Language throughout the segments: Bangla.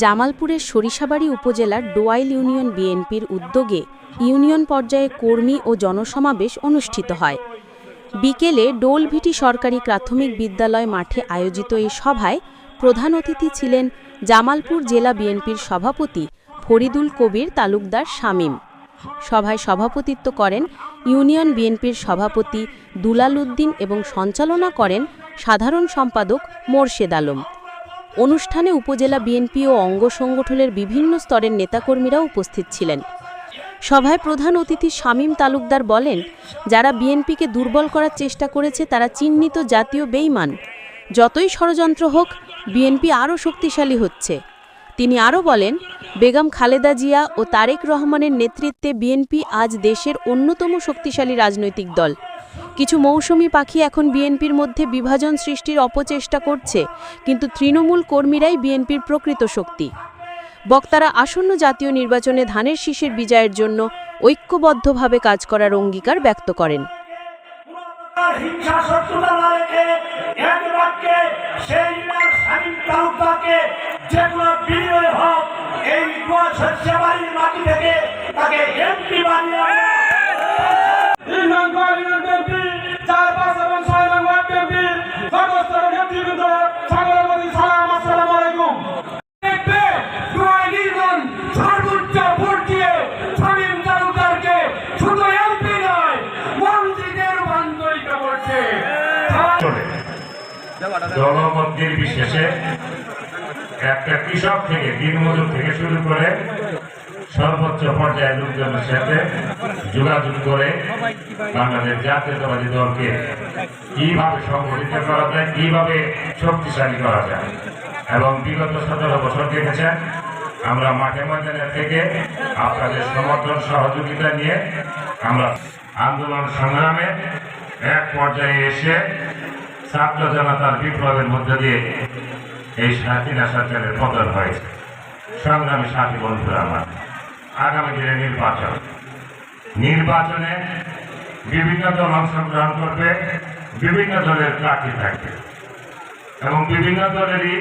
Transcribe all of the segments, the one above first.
জামালপুরের সরিষাবাড়ি উপজেলার ডোয়াইল ইউনিয়ন বিএনপির উদ্যোগে ইউনিয়ন পর্যায়ে কর্মী ও জনসমাবেশ অনুষ্ঠিত হয়। বিকেলে ডোলভিটি সরকারি প্রাথমিক বিদ্যালয় মাঠে আয়োজিত এই সভায় প্রধান অতিথি ছিলেন জামালপুর জেলা বিএনপির সভাপতি ফরিদুল কবির তালুকদার শামীম। সভায় সভাপতিত্ব করেন ইউনিয়ন বিএনপির সভাপতি দুলাল উদ্দিন এবং সঞ্চালনা করেন সাধারণ সম্পাদক মোর্শেদ আলম। অনুষ্ঠানে উপজেলা বিএনপি ও অঙ্গ সংগঠনের বিভিন্ন স্তরের নেতাকর্মীরা উপস্থিত ছিলেন। সভায় প্রধান অতিথি শামীম তালুকদার বলেন, যারা বিএনপিকে দুর্বল করার চেষ্টা করেছে, তারা চিহ্নিত জাতীয় বেইমান যতই ষড়যন্ত্র হোক, বিএনপি আরও শক্তিশালী হচ্ছে। তিনি আরও বলেন, বেগম খালেদা জিয়া ও তারেক রহমানের নেতৃত্বে বিএনপি আজ দেশের অন্যতম শক্তিশালী রাজনৈতিক দল। কিছু মৌসুমী পাখি এখন বিএনপির মধ্যে বিভাজন সৃষ্টির অপচেষ্টা করছে, কিন্তু তৃণমূল কর্মীরাই বিএনপির প্রকৃত শক্তি। বক্তারা আসন্ন জাতীয় নির্বাচনে ধানের শীষের বিজয়ের জন্য ঐক্যবদ্ধভাবে কাজ করার অঙ্গীকার ব্যক্ত করেন। যেগুলো হোক, এই মাটি থেকে তাকে দলমত নির্বিশেষে একটা কৃষক থেকে দিনমজুর থেকে শুরু করে সর্বোচ্চ পর্যায়ের লোকজনের সাথে যোগাযোগ করে বাংলাদেশ জাতীয়তাবাদী দলকে কীভাবে সংগঠিত করা যায়, কীভাবে শক্তিশালী করা যায় এবং বিগত সতেরো বছর দেখেছেন, আমরা মাঠে ময়দানে থেকে আপনাদের সমর্থন সহযোগিতা নিয়ে আমরা আন্দোলন সংগ্রামে এক পর্যায়ে এসে ছাত্র জনতার বিপ্লবের মধ্য দিয়ে এই স্বাধীনা সরকারের পতন হয়েছে। সংগ্রামী সাথী বন্ধুরা আমার, আগামী দিনে নির্বাচন। নির্বাচনে বিভিন্ন দল অংশগ্রহণ করবে, বিভিন্ন দলের প্রার্থী থাকবে এবং বিভিন্ন দলেরই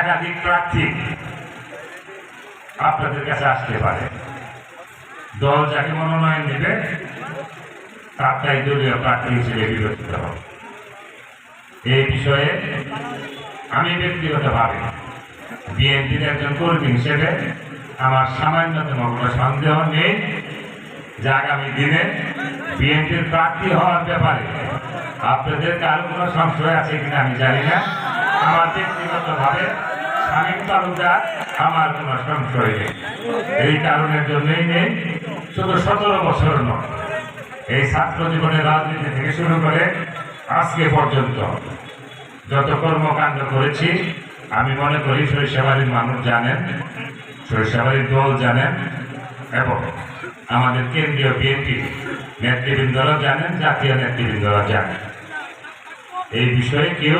একাধিক প্রার্থী আপনাদের কাছে আসতে পারে। দল যাকে মনোনয়ন দেবে তারটাই দলীয় প্রার্থী হিসেবে বিবেচিত হবে। এই বিষয়ে আমি ব্যক্তিগতভাবে বিএনপির একজন কর্মী হিসেবে আমার সামান্যতম কোনো সন্দেহ নেই যে আগামী দিনে বিএনপির প্রার্থী হওয়ার ব্যাপারে আপনাদের কারও কোনো সংশয় আছে কিনা আমি জানি না। আমার ব্যক্তিগতভাবে স্বামী তালুকদার আমার কোনো সংশয় নেই। এই কারণের জন্যই নেই, শুধু সতেরো বছর নয় এই ছাত্র জীবনের রাজনীতি থেকে শুরু করে আজকে পর্যন্ত যত কর্মকাণ্ড করেছি, আমি মনে করি সরিষাবাড়ির মানুষ জানেন সরিষাবাড়ির দল জানেন, এবং আমাদের কেন্দ্রীয় বিএনপি নেতৃবৃন্দরা জানেন, জাতীয় নেতৃবৃন্দরা জানেন। এই বিষয়ে কেউ